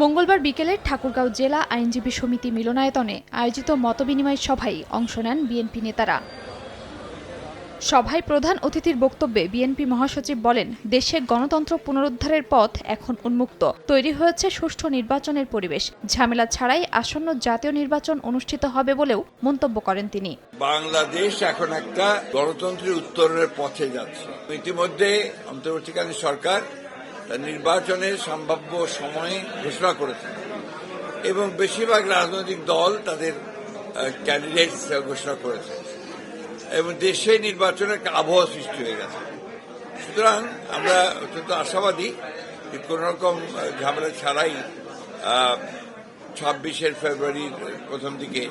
মঙ্গলবার বিকেলে ঠাকুরগাঁও জেলা আইনজীবী সমিতি মিলনায়তনে আয়োজিত মতবিনিময় সভায় অংশ নেন বিএনপি নেতারা। সভায় প্রধান অতিথির বক্তব্যে বিএনপি মহাসচিব বলেন, দেশে গণতন্ত্র পুনরুদ্ধারের পথ এখন উন্মুক্ত। তৈরি হয়েছে সুষ্ঠু নির্বাচনের পরিবেশ। ঝামেলা ছাড়াই আসন্ন জাতীয় নির্বাচন অনুষ্ঠিত হবে বলেও মন্তব্য করেন তিনি। বাংলাদেশ এখন একটা গণতন্ত্রের উত্তরের পথে যাচ্ছে। ইতিমধ্যে অন্তর্বর্তীকালীন সরকার নির্বাচনের সম্ভাব্য সময় ঘোষণা করেছে এবং বেশিরভাগ রাজনৈতিক দল তাদের ক্যান্ডিডেট ঘোষণা করেছে এবং দেশে নির্বাচনের একটা আবহাওয়া সৃষ্টি হয়ে গেছে। সুতরাং আমরা অত্যন্ত আশাবাদী যে কোন রকম ঝামেলা ছাড়াই ছাব্বিশের ফেব্রুয়ারির প্রথম দিকে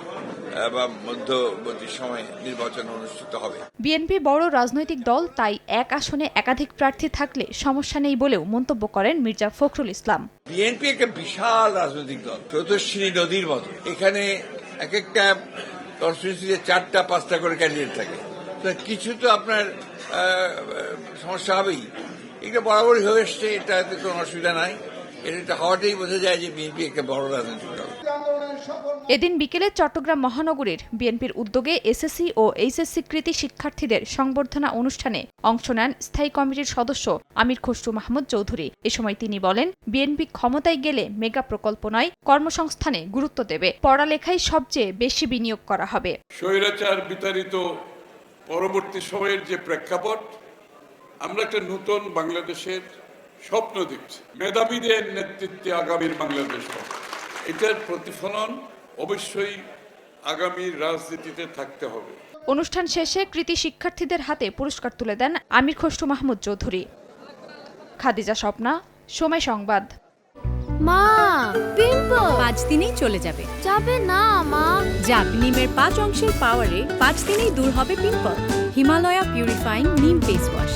বা মধ্যবর্তী সময়ে নির্বাচন অনুষ্ঠিত হবে। বিএনপি বড় রাজনৈতিক দল তাই এক আসনে একাধিক প্রার্থী থাকলে সমস্যা নেই বলেও মন্তব্য করেন মির্জা ফখরুল ইসলাম। বিএনপি একটা বিশাল রাজনৈতিক দল স্রোতস্বিনী নদীর মতো। এখানে এক একটা কনস্টিটিউন্সিতে চারটা পাঁচটা করে ক্যান্ডিডেট থাকে। তো কিছু তো আপনার সমস্যা হবেই। এটা বরাবরই হয়ে এসছে এটাতে কোনো অসুবিধা নাই। এটা হওয়াটাই বোঝা যায় যে বিএনপি একটা বড় রাজনৈতিক দল। এদিন বিকেলে চট্টগ্রাম মহানগরীর বিএনপির উদ্যোগে এসএসসি ও এইচএসসি কৃতি শিক্ষার্থীদের সংবর্ধনা অনুষ্ঠানে অংশ নেন স্থায়ী কমিটির সদস্য আমির খসরু মাহমুদ চৌধুরী। এ সময় তিনি বলেন বিএনপি ক্ষমতায় গেলে মেগা প্রকল্প নয় কর্মসংস্থানে গুরুত্ব দেবে। পড়ালেখায় সবচেয়ে বেশি বিনিয়োগ করা হবে। স্বৈরাচার বিতাড়িত পরবর্তী সময়ের যে প্রেক্ষাপট আমরা একটা নতুন বাংলাদেশের স্বপ্ন দেখছি। মেধাবীদের নেতৃত্বে আগামীর বাংলাদেশ এটার প্রতিফলন অবশ্যই আগামীর রাজনীতিতে থাকতে হবে। অনুষ্ঠান শেষে কৃতি শিক্ষার্থীদের হাতে পুরস্কার তুলে দেন আমির খসরু মাহমুদ চৌধুরী। খাদিজা স্বপ্না সময় সংবাদ। মা পিম্পল। পাঁচ দিনেই চলে যাবে। যাবে না মা। যাক নিমের পাঁচ অংশের পাওয়ারে পাঁচ দিনেই দূর হবে pimple. Himalaya purifying neem face wash